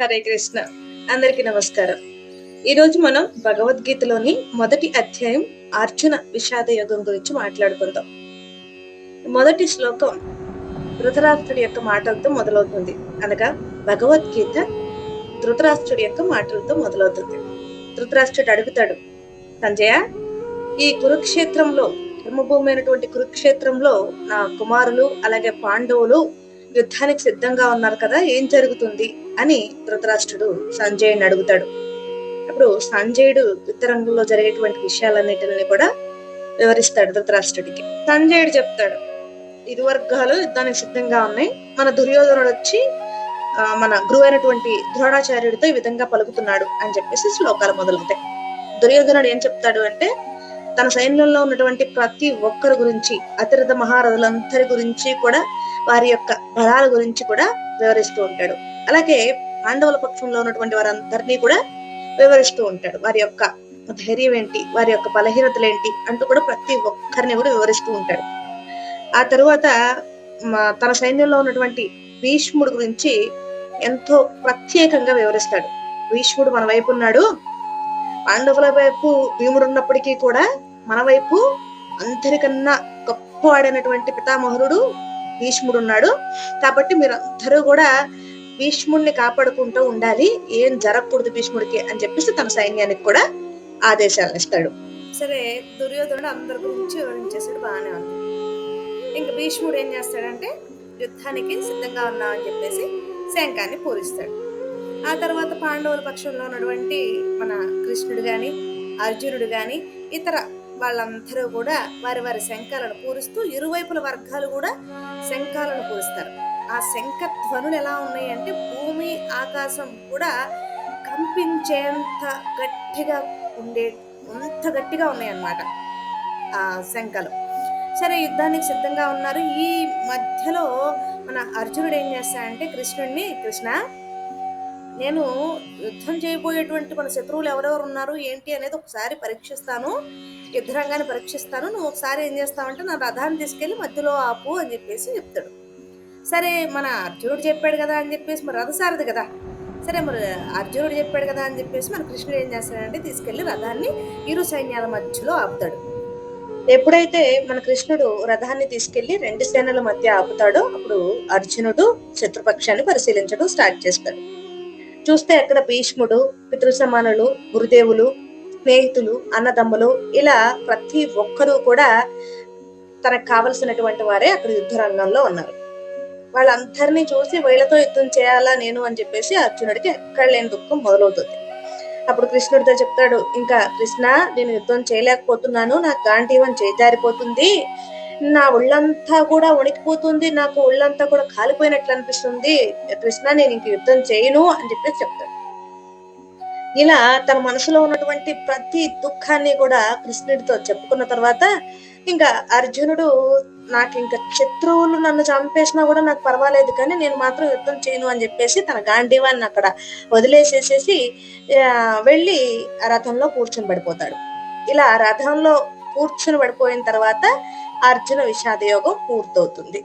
హరే కృష్ణ. అందరికి నమస్కారం. ఈరోజు మనం భగవద్గీతలోని మొదటి అధ్యాయం అర్జున విషాద యోగం గురించి మాట్లాడుకుందాం. మొదటి శ్లోకం ధృతరాష్ట్రుడి యొక్క మాటలతో మొదలవుతుంది. అనగా భగవద్గీత ధృతరాష్ట్రుడి యొక్క మాటలతో మొదలవుతుంది. ధృతరాష్ట్రుడు అడుగుతాడు సంజయ ఈ కురుక్షేత్రంలో కర్మభూమి అయినటువంటి కురుక్షేత్రంలో నా కుమారులు అలాగే పాండవులు యుద్ధానికి సిద్ధంగా ఉన్నారు కదా ఏం జరుగుతుంది అని ధృతరాష్ట్రుడు సంజయుని అడుగుతాడు. అప్పుడు సంజయుడు యుద్ధరంగంలో జరిగేటువంటి విషయాలన్నిటిని కూడా వివరిస్తాడు ధృతరాష్ట్రుడికి. సంజయుడు చెప్తాడు ఇరు వర్గాలు యుద్ధానికి సిద్ధంగా ఉన్నాయి. మన దుర్యోధనుడు వచ్చి మన గురువు అయినటువంటి ద్రోణాచార్యుడితో ఈ విధంగా పలుకుతున్నాడు అని చెప్పేసి శ్లోకాలు మొదలవుతాయి. దుర్యోధనుడు ఏం చెప్తాడు అంటే తన సైన్యంలో ఉన్నటువంటి ప్రతి ఒక్కరి గురించి అతిరథ మహారథులందరి గురించి కూడా వారి యొక్క బలాల గురించి కూడా వివరిస్తూ ఉంటాడు. అలాగే పాండవుల పక్షంలో ఉన్నటువంటి వారందరినీ కూడా వివరిస్తూ ఉంటాడు. వారి యొక్క ధైర్యం ఏంటి? వారి యొక్క బలహీనతలు ఏంటి? అంటూ కూడా ప్రతి ఒక్కరిని కూడా వివరిస్తూ ఉంటాడు. ఆ తరువాత మ- తన సైన్యంలో ఉన్నటువంటి భీష్ముడు గురించి ఎంతో ప్రత్యేకంగా వివరిస్తాడు. భీష్ముడు మన వైపు ఉన్నాడు. పాండవుల వైపు భీముడు ఉన్నప్పటికీ కూడా మన వైపు అందరికన్నా గొప్పవాడైనటువంటి పితామహరుడు భీష్ముడు ఉన్నాడు కాబట్టి మీరు అందరూ కూడా భీష్ముడిని కాపాడుకుంటూ ఉండాలి. ఏం జరగకూడదు భీష్ముడికి అని చెప్పేసి తన సైన్యానికి కూడా ఆదేశాలు ఇస్తాడు. సరే దుర్యోధనుడు అందరి గురించి వివరించేసాడు బాగానే ఉంది. ఇంకా భీష్ముడు ఏం చేస్తాడంటే యుద్ధానికి సిద్ధంగా ఉన్నామని చెప్పేసి శంఖాన్ని పూరిస్తాడు. ఆ తర్వాత పాండవుల పక్షంలో ఉన్నటువంటి మన కృష్ణుడు కానీ అర్జునుడు కానీ ఇతర వాళ్ళందరూ కూడా వారి వారి శంఖాలను పూరిస్తూ ఇరువైపుల వర్గాలు కూడా శంఖాలను పూరిస్తారు. ఆ శంఖ ధ్వనులు ఎలా ఉన్నాయంటే భూమి ఆకాశం కూడా కంపించేంత గట్టిగా ఉండే అంత గట్టిగా ఉన్నాయన్నమాట ఆ శంఖలు. సరే యుద్ధానికి సిద్ధంగా ఉన్నారు. ఈ మధ్యలో మన అర్జునుడు ఏం చేస్తాడంటే కృష్ణుడిని కృష్ణ నేను యుద్ధం చేయబోయేటువంటి మన శత్రువులు ఎవరెవరు ఉన్నారు ఏంటి అనేది ఒకసారి పరీక్షిస్తాను. యుద్ధరంగాన్ని పరీక్షిస్తాను నువ్వు ఒకసారి ఏం చేస్తావంటే నా రథాన్ని తీసుకెళ్ళి మధ్యలో ఆపు అని చెప్పేసి చెప్తాడు. సరే మన అర్జునుడు చెప్పాడు కదా అని చెప్పేసి మరి రథసారది కదా. సరే మరి అర్జునుడు చెప్పాడు కదా అని చెప్పేసి మన కృష్ణుడు ఏం చేస్తాడంటే తీసుకెళ్ళి రథాన్ని ఇరు సైన్యాల మధ్యలో ఆపుతాడు. ఎప్పుడైతే మన కృష్ణుడు రథాన్ని తీసుకెళ్ళి రెండు సేనల మధ్య ఆపుతాడో అప్పుడు అర్జునుడు శత్రుపక్షాన్ని పరిశీలించడం స్టార్ట్ చేస్తాడు. చూస్తే అక్కడ భీష్ముడు పితృ సమానులు గురుదేవులు స్నేహితులు అన్నదమ్ములు ఇలా ప్రతి ఒక్కరూ కూడా తనకు కావలసినటువంటి వారే అక్కడ యుద్ధ రంగంలో ఉన్నారు. వాళ్ళందరినీ చూసి వీళ్ళతో యుద్ధం చేయాలా నేను అని చెప్పేసి అర్జునుడికి ఎక్కడ లేని దుఃఖం మొదలవుతుంది. అప్పుడు కృష్ణుడితో చెప్తాడు ఇంకా కృష్ణ నేను యుద్ధం చేయలేకపోతున్నాను నాకు గాంధీవం చేజారిపోతుంది. నా ఒళ్ళంతా కూడా వణికిపోతుంది నాకు ఒళ్ళంతా కూడా కాలిపోయినట్లు అనిపిస్తుంది. కృష్ణ నేను ఇంక యుద్ధం చేయను అని చెప్పేసి చెప్తాడు. ఇలా తన మనసులో ఉన్నటువంటి ప్రతి దుఃఖాన్ని కూడా కృష్ణుడితో చెప్పుకున్న తర్వాత ఇంకా అర్జునుడు నాకు ఇంకా శత్రువులు నన్ను చంపేసినా కూడా నాకు పర్వాలేదు కానీ నేను మాత్రం యుద్ధం చేయను అని చెప్పేసి తన గాంధీవాన్ని అక్కడ వదిలేసేసేసి వెళ్ళి ఆ రథంలో కూర్చొని పడిపోతాడు ఇలా రథంలో కూర్చొని పడిపోయిన తర్వాత అర్జున విషాద యోగం పూర్తవుతుంది.